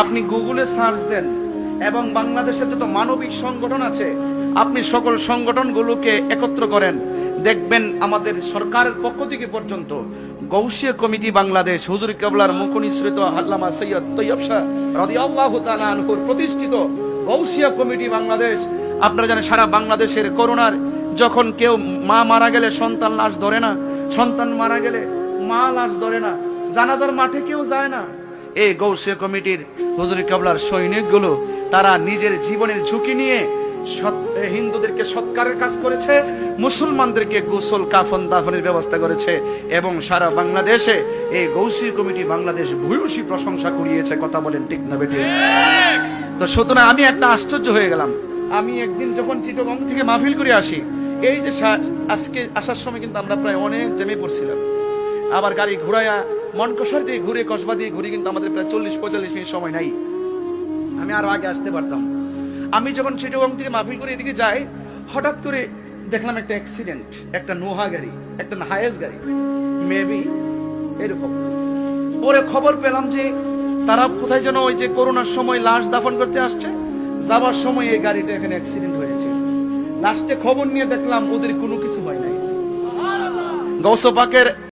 আপনি গুগলে সার্চ দেন, এবং বাংলাদেশে তো মানবিক সংগঠন আছে, আপনি সকল সংগঠনগুলোকে একত্র করেন। দেখবেন আমাদের সরকারের পক্ষ থেকে পর্যন্ত গৌসিয়া কমিটি বাংলাদেশ, হুজুর কেবলার মুখনিসৃত আল্লামা সৈয়দ তৈয়ব শাহ রাদিয়াল্লাহু তাআলা আনহুর প্রতিষ্ঠিত গৌসিয়া কমিটি বাংলাদেশ। আপনারা জানেন, সারা বাংলাদেশের করোনার যখন কেউ মা মারা গেলে সন্তান লাশ ধরে না, সন্তান মারা গেলে মা লাশ ধরে না, জানাজার মাঠে কেউ যায় না। এই গৌসিয়া কমিটির হুজুরি কাবলার সৈনিকগুলো, তারা নিজের জীবনের ঝুঁকি নিয়ে হিন্দুদেরকে সৎকারের কাজ করেছে, মুসলমানদেরকে গোসল, কাফন, দাফনের ব্যবস্থা করেছে এবং সারা বাংলাদেশে এই গৌসি কমিটি বাংলাদেশ ভূয়সী প্রশংসা কুড়িয়েছে। কথা বলেন ঠিক না বেটে তো সুতরাং আমি একটা আশ্চর্য হয়ে গেলাম। আমি একদিন যখন চিটগং থেকে মাহফিল করে আসি, এই যে আজকে আসার সময় কিন্তু আমরা প্রায় অনেক জেমে পড়ছিলাম। আবার গাড়ি ঘুরাইয়া মনকষার দিয়ে ঘুরে, কসবা দিয়ে ঘুরে কিন্তু আমাদের প্রায় চল্লিশ, পঁয়তাল্লিশ মিনিট সময় নাই। আমি আরও আগে আসতে পারতাম। আমি যখন চিটগং থেকে মাহফিল করে এদিকে যাই, হঠাৎ করে দেখলাম একটা অ্যাক্সিডেন্ট একটা নোহা গাড়ি, একটা হায়েস গাড়ি। মেবি এরকম। পরে খবর পেলাম যে তারা কোথায় যেন ওই যে করোনার সময় লাশ দাফন করতে আসছে, যাবার সময় এই গাড়িটা এখানে অ্যাক্সিডেন্ট হয়েছে। লাস্টে খবর নিয়ে দেখলাম ওদের কোনো কিছু হয় নাই। গৌসপাকের